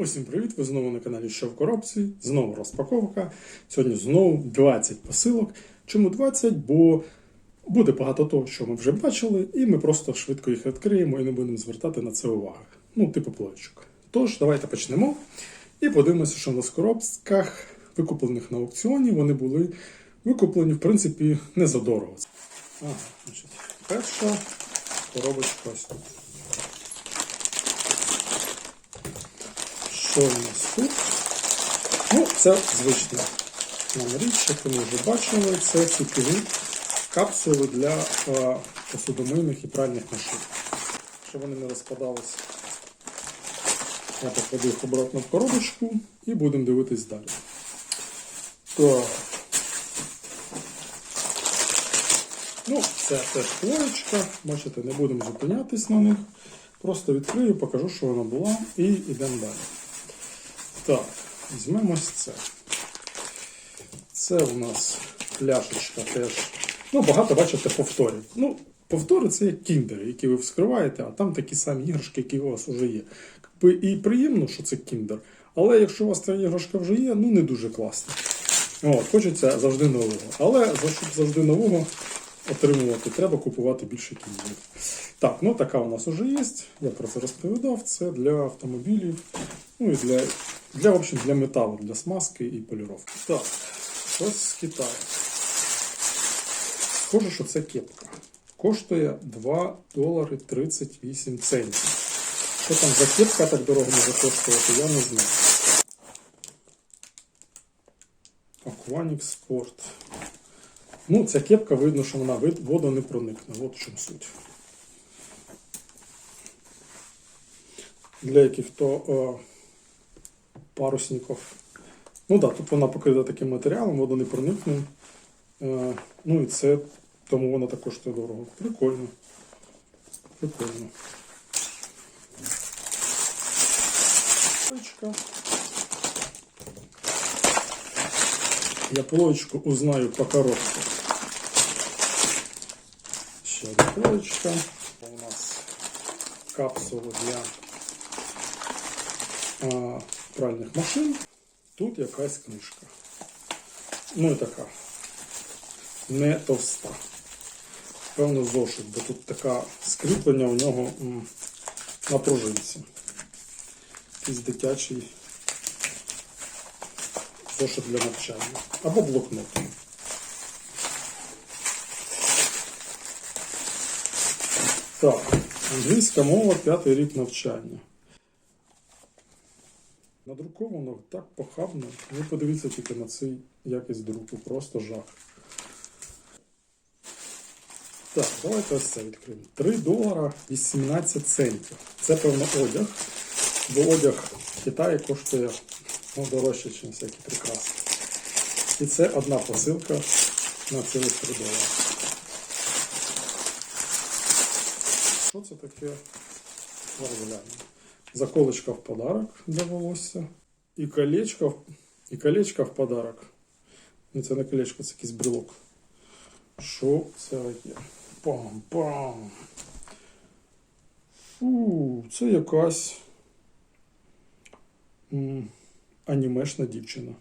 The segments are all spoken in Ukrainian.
Усім привіт! Ви знову на каналі Що в коробці. Знову розпаковка. Сьогодні знову 20 посилок. Чому 20? Бо буде багато того, що ми вже бачили, і ми просто швидко їх відкриємо і не будемо звертати на це уваги. Ну, типу плойчик. Тож, давайте почнемо і подивимося, що в нас в коробках, викуплених на аукціоні, вони були викуплені, в принципі, не за дорого. Ага, значить, перша коробочка ось тут. Що у нас тут? Ну, це звична нам річ, як ви вже бачили, це сітові капсули для е, посудомийних і пральних машин. Щоб вони не розпадалися. Я покладу їх обратно в коробочку і будемо дивитись далі. Так. Ну, це теж плоєчка. Бачите, не будемо зупинятись на них. Просто відкрию, покажу, що вона була, і йдемо далі. Так, візьмемо ось це. Це у нас пляшечка теж. Ну, багато, бачите, повторів. Ну, повтори це як кіндери, які ви вскриваєте, а там такі самі іграшки, які у вас вже є. І приємно, що це кіндер. Але якщо у вас ця іграшка вже є, ну не дуже класно. От, Хочеться завжди нового. Але щоб завжди нового отримувати, треба купувати більше кіндерів. Так, ну така у нас вже є. Я про це розповідав. Це для автомобілів, ну і для, для, в общем, для металу, для смазки і поліровки. Так, щось з Китаю. Схоже, що це кепка. Коштує 2 долари 38 центів. Що там за кепка так дорого може коштувати, я не знаю. Aquanic Sport. Ну, ця кепка видно, що вона воду не проникне. От в чому суть. Для яких то е, парусників. Ну да, тут вона покрита таким матеріалом, вода не проникне. Е, ну і це тому вона також коштує дорого. Прикольно. Прикольно. Я плоечку узнаю по коробке. Ще одна плоечка. У нас капсули для а, пральних машин. Тут якась книжка. Ну і така. Не товста. Певно, зошит, бо тут така скріплення у нього на пружинці. Якийсь дитячий зошит для навчання. Або блокнот. Так, англійська мова, п'ятий рік навчання. Надруковано так похабно. Ви подивіться тільки на цей якість друку, просто жах. Так, давайте ось це відкриємо. 3 долара 18 центів. Це певно одяг, бо одяг в Китаї коштує ну, дорожче, ніж всякі прикраси. І це одна посилка на цілих 3 долари. Що це таке? Заколочка в подарок для волосся. І колечко, і колечко в подарок. Ні, це не колечко, це якийсь брелок. Що це таке? Пам-пам. Фу, це якась анімешна дівчина.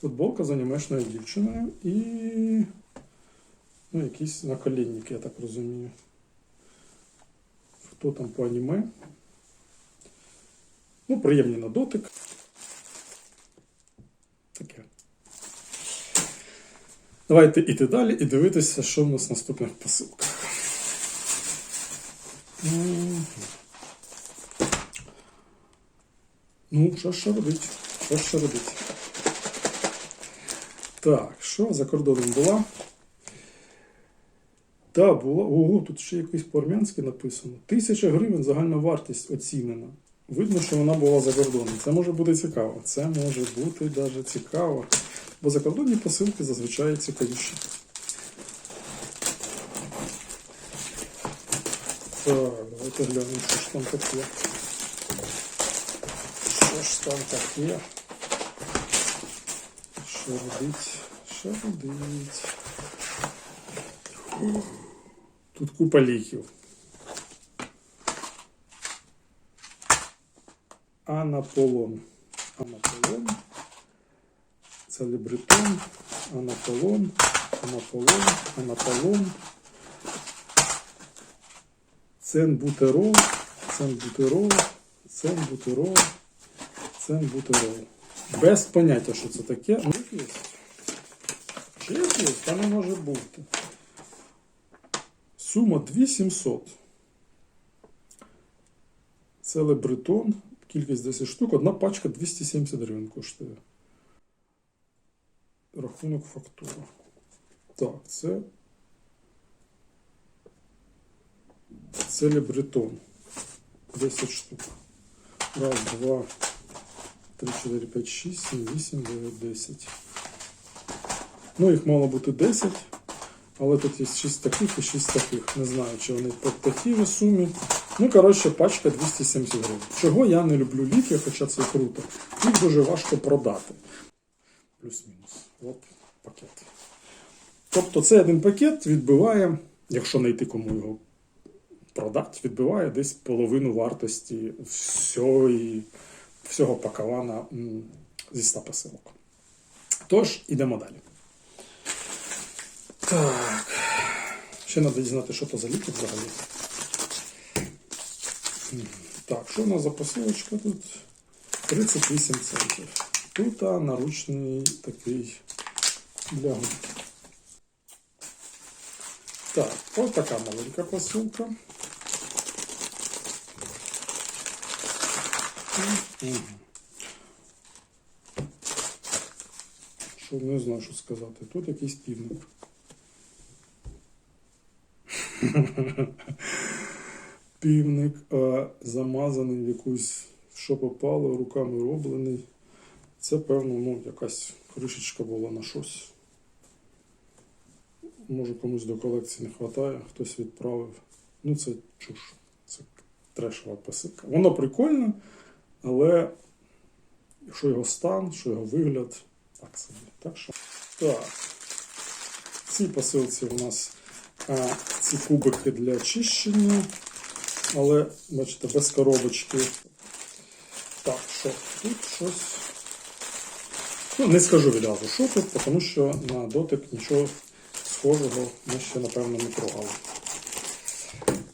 Футболка з анімешною дівчиною і ну, якийсь наколінник, я так розумію. Хто там по аніме? Ну, приємний на дотик. Таке. Давайте йти далі і дивитися, що в нас в наступних посилках. Ну, що ще робить? Що ще робить? Так, що за кордоном була? Та, була. Ого, тут ще якось по-армянськи написано. Тисяча гривень загальна вартість оцінена. Видно, що вона була за кордоном. Це може бути цікаво. Це може бути навіть цікаво. Бо закордонні посилки зазвичай цікавіші. Так, давайте глянемо, що ж там таке. Що ж там таке? Що робить? Що робить? Тут купа ліків. Анаполон. Анаполон. Це лібретон. Анаполон. Анаполон. Анаполон. Ценбутерол. Ценбутерол. Ценбутерол. Ценбутерол. Без поняття, що це таке. Ну. Чи є? Та не може бути. Сума 2700. Це лебретон. Кількість 10 штук. Одна пачка 270 гривень коштує. Рахунок фактура. Так, це. Це лебретон. 10 штук. Раз, два, три, чотири, п'ять, шість, сім, вісім, дев'ять, десять. Ну, їх мало бути 10, але тут є 6 таких і 6 таких. Не знаю, чи вони по такій сумі. Ну, коротше, пачка 270 гривень. Чого я не люблю ліки, хоча це круто. Їх дуже важко продати. Плюс-мінус. От пакет. Тобто цей один пакет відбиває, якщо знайти кому його продати, відбиває десь половину вартості всього, всього пакавана зі 100 посилок. Тож, ідемо далі. Так. Ще треба дізнати, що то за ліки взагалі. Так, що у нас за посилочка тут? 38 центів. Тут а, наручний такий для губ. Так, ось така маленька посилка. Що не знаю, що сказати. Тут якийсь півник. Півник а, замазаний в якусь, що попало, руками роблений. Це, певно, ну, якась кришечка була на щось. Може комусь до колекції не вистачає, хтось відправив. Ну, це чуш. Це трешова посилка. Воно прикольне, але що його стан, що його вигляд, так собі. Так що. Так. В посилці у нас а, ці кубики для очищення, але, бачите, без коробочки. Так, що тут щось. Ну, не скажу відразу, що тут, тому що на дотик нічого схожого ми ще, напевно, не трогали.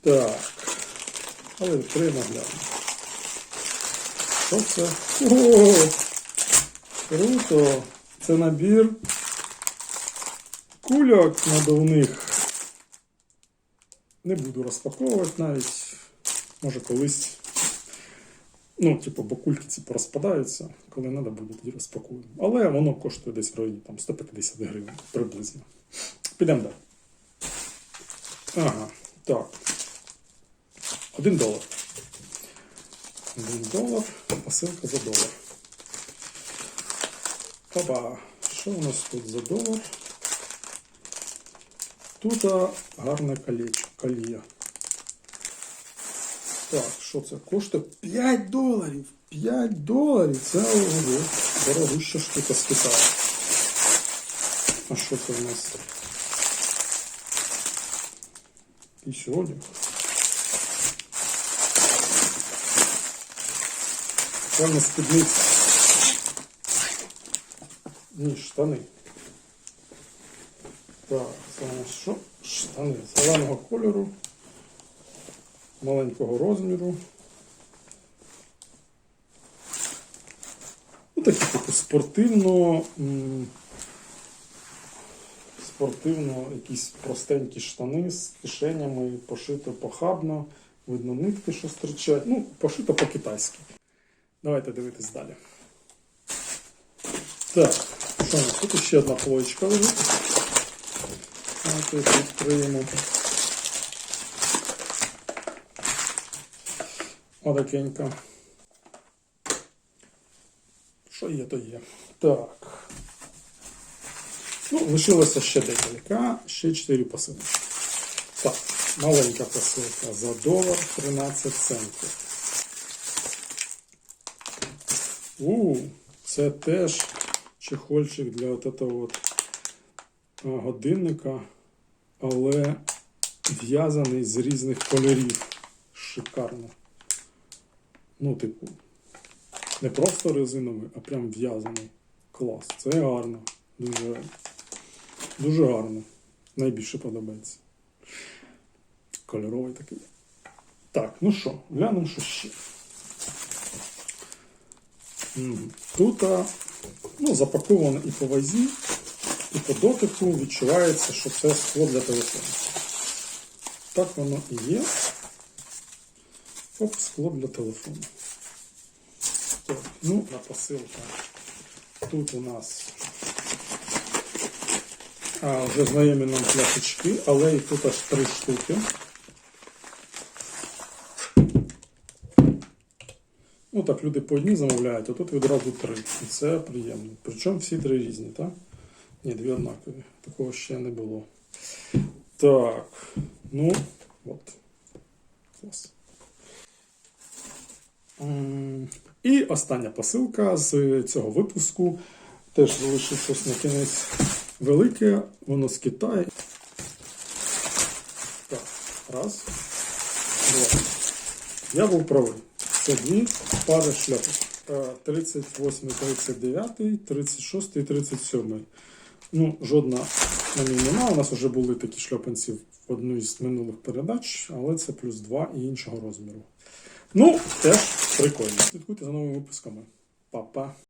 Так. Але відкриємо глянемо. Що це? О! Круто! Це набір кульок надувних. Не буду розпаковувати навіть. Може колись. Ну, типу, бо кульки ці порозпадаються, коли треба буде, тоді розпакуємо. Але воно коштує десь в районі там, 150 гривень приблизно. Підемо далі. Ага, так. Один долар. Один долар, посилка за долар. Таба. Що у нас тут за долар? Тут гарне колечко, колія. Так, що це? Коштує 5 доларів. 5 доларів. Це ого, дорогуща штука з Китаю. А що це в нас? І сьогодні. Буквально спідниця. Ні, штани. Так, нас що? Штани зеленого кольору, маленького розміру. Ну, такі типу спортивно. Спортивно, якісь простенькі штани з кишенями, пошито похабно, видно нитки, що стирчать. Ну, пошито по-китайськи. Давайте дивитись далі. Так, що у нас? Тут ще одна плоєчка лежить. Давайте їх відкриємо. Отакенька. Що є, то є. Так. Ну, лишилося ще декілька, ще 4 посилки. Так, маленька посилка за долар 13 центів. У, це теж чехольчик для от этого от годинника, але в'язаний з різних кольорів. Шикарно. Ну, типу, Не просто резиновий, а прям в'язаний. Клас. Це гарно. Дуже, дуже гарно. Найбільше подобається. Кольоровий такий. Так, ну що, глянемо, що ще. Тут ну, запаковано і по вазі, і по дотику відчувається, що це скло для телефону. Так воно і є. Оп, скло для телефону. Так, ну, на посилка. Тут у нас а, вже знайомі нам пляшечки, але і тут аж три штуки. Ну так, люди по одній замовляють, а тут відразу три. І це приємно. Причому всі три різні, так? Ні, дві однакові. Такого ще не було. Так, ну, от. Клас. І остання посилка з цього випуску. Теж залишився ось на кінець велике, воно з Китаю. Так, раз, два. Я був правий. Це дві пари шляпок. Е, 38, 39, 36 і 37. Ну, жодна на ній нема. У нас вже були такі шльопанці в одну із минулих передач, але це плюс 2 і іншого розміру. Ну, теж прикольно. Слідкуйте за новими випусками. Па-па.